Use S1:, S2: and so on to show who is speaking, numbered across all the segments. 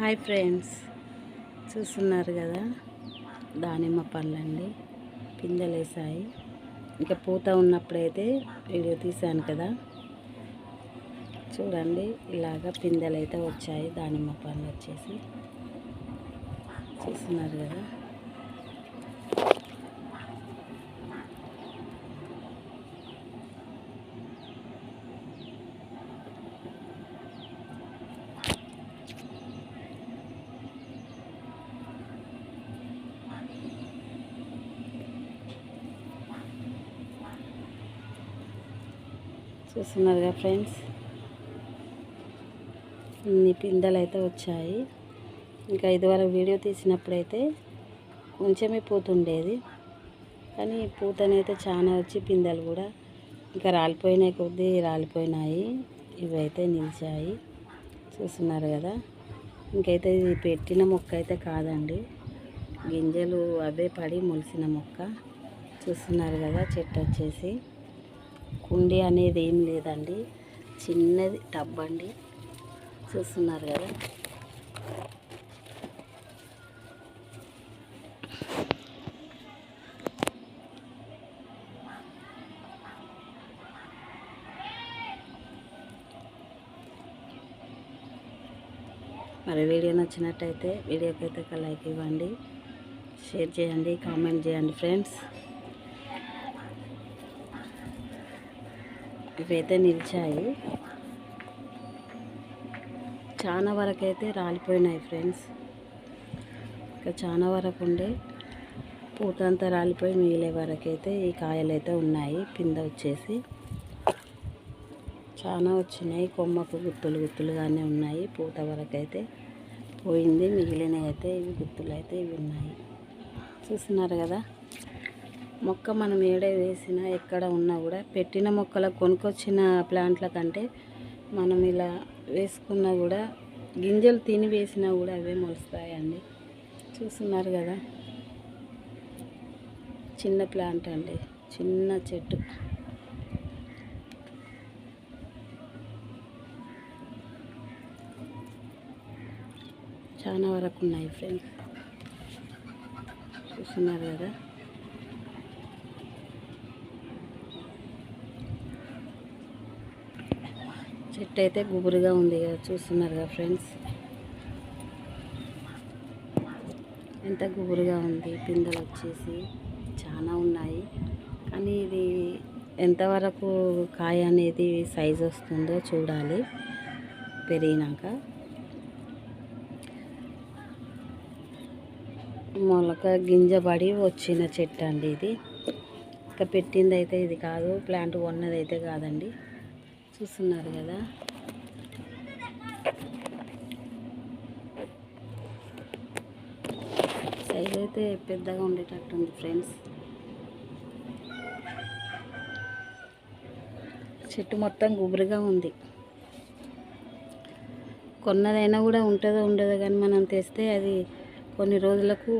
S1: Hi friends. చూస్తున్నారు కదా? దానిమ్మ పళ్ళండి. పిందెలు వేసాయి ఇంకా పూత ఉన్నప్పుడైతే వీడియో తీశాను కదా. చూడండి ఇలాగ పిందెలు అయితే వచ్చాయి. దానిమ్మ పళ్ళు వచ్చేసి. చూస్తున్నారు కదా? చూస్తున్నారుగా ఫ్రెండ్స్. ఇన్ని పిందెలు అయితే వచ్చాయి. ఇంకా ఇదివరకు వీడియో తీసినప్పుడైతే కొంచెమే పూతుండేది. కానీ పూతనైతే చాలా వచ్చి పిందెలు కూడా ఇంకా రాలిపోయినాయి కొద్దీ రాలిపోయినాయి. ఇవైతే నిలిచాయి. చూస్తున్నారు కదా. ఇంకైతే ఇది పెట్టిన మొక్క అయితే కాదండి. గింజలు అవే పడి మొలిసిన మొక్క. చూస్తున్నారు కదా చెట్టు వచ్చేసి. కుండీ అనేది ఏం లేదండి. చిన్నది టబ్ అండి. చూస్తున్నారు కదా. మరి వీడియో నచ్చినట్టయితే వీడియోకి అయితే ఒక లైక్ ఇవ్వండి. షేర్ చేయండి కామెంట్ చేయండి ఫ్రెండ్స్. ఇవైతే నిలిచాయి. చాలా వరకు అయితే రాలిపోయినాయి ఫ్రెండ్స్. ఇంకా చాలా వరకు ఉండే పూత అంతా రాలిపోయి మిగిలే వరకు అయితే ఈ కాయలు అయితే ఉన్నాయి. పింద వచ్చేసి చాలా వచ్చినాయి. కొమ్మకు గుత్తులు గుత్తులుగానే ఉన్నాయి. పూత వరకు అయితే పోయింది. మిగిలినవి అయితే ఇవి గుత్తులు అయితే ఇవి ఉన్నాయి. చూస్తున్నారు కదా? మొక్క మనం ఏడే వేసినా ఎక్కడ ఉన్నా కూడా పెట్టిన మొక్కల కొనుక్కొచ్చిన ప్లాంట్ల కంటే మనం ఇలా వేసుకున్నా కూడా గింజలు తిని వేసినా కూడా అవే మొలుస్తాయండి. చూస్తున్నారు కదా? చిన్న ప్లాంట్ అండి. చిన్న చెట్టు. చాలా వరకు ఉన్నాయి ఫ్రెండ్స్. చూస్తున్నారు కదా? చెట్టు అయితే గుబురుగా ఉంది కదా చూస్తున్నారు కదా ఫ్రెండ్స్ ఎంత గుబురుగా ఉంది పిందెలు వచ్చేసి చాలా ఉన్నాయి. కానీ ఇది ఎంతవరకు కాయ అనేది సైజ్ వస్తుందో చూడాలి పెరిగినాక. మొలక గింజ పడి వచ్చిన చెట్టు అండి ఇది. ఇంకా పెట్టింది అయితే ఇది కాదు ప్లాంట్ కొన్నది అయితే కాదండి. చూస్తున్నారు కదా. సైజ్ అయితే పెద్దగా ఉండేటట్టుంది ఫ్రెండ్స్. చెట్టు మొత్తం గుబురుగా ఉంది. కొన్నదైనా కూడా ఉంటుందో ఉండదో కానీ మనం తెస్తే అది కొన్ని రోజులకు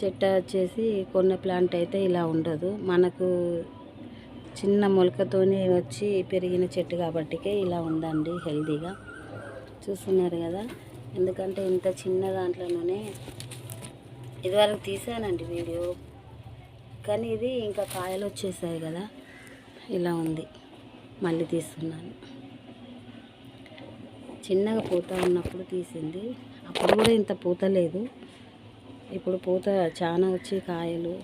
S1: చెట్టు వచ్చేసి కొన్న ప్లాంట్ అయితే ఇలా ఉండదు. మనకు చిన్న మొలకతోనే వచ్చి పెరిగిన చెట్టు కాబట్టికే ఇలా ఉందండి హెల్తీగా చూస్తున్నారు కదా ఎందుకంటే ఇంత చిన్న దాంట్లోనే ఇదివరకు తీసానండి వీడియో. కానీ ఇది ఇంకా కాయలు వచ్చేసాయి కదా ఇలా ఉంది. మళ్ళీ తీస్తున్నాను. చిన్నగా పూత ఉన్నప్పుడు తీసింది. అప్పుడు కూడా ఇంత పూత లేదు. ఇప్పుడు పూత చాలా వచ్చి కాయలు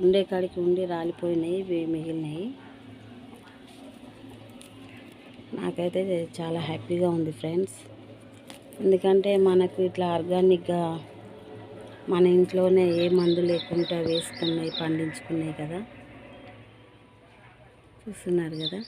S1: ఉండే కాడికి ఉండి రాలిపోయినాయి మిగిలినాయి నాకైతే చాలా హ్యాపీగా ఉంది ఫ్రెండ్స్. ఎందుకంటే మనకు ఇట్లా ఆర్గానిక్గా మన ఇంట్లోనే ఏ మందు లేకుండా వేసుకున్నాయి పండించుకున్నాయి కదా. చూస్తున్నారు కదా?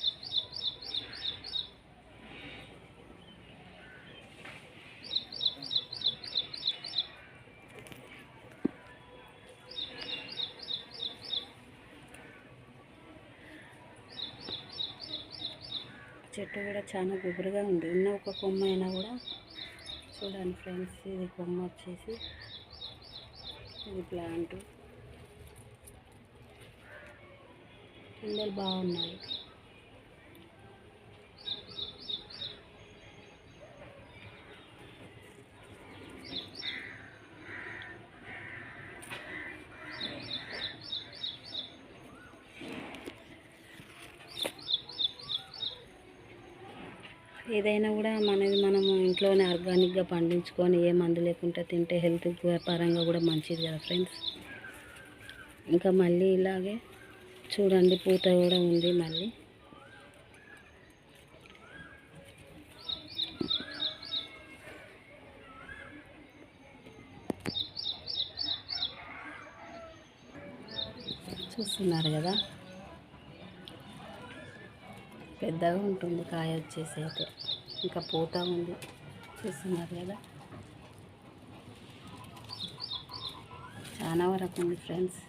S1: చెట్టు కూడా చాలా గుబురుగా ఉంది. ఉన్న ఒక కొమ్మ అయినా కూడా చూడండి ఫ్రెండ్స్ ఇది కొమ్మ వచ్చేసి ఇది ప్లాంట్. పిందెలు బాగున్నాయి. ఏదైనా కూడా మనది మనము ఇంట్లోనే ఆర్గానిక్గా పండించుకొని ఏ మందు లేకుండా తింటే హెల్త్ పరంగా కూడా మంచిది కదా ఫ్రెండ్స్. ఇంకా మళ్ళీ ఇలాగే చూడండి పూత కూడా ఉంది మళ్ళీ. చూస్తున్నారు కదా? పెద్దగా ఉంటుంది కాయ వచ్చేసి అయితే. ఇంకా పూత ఉంది. చూస్తున్నారు కదా. చాలా వరకు ఉంది ఫ్రెండ్స్.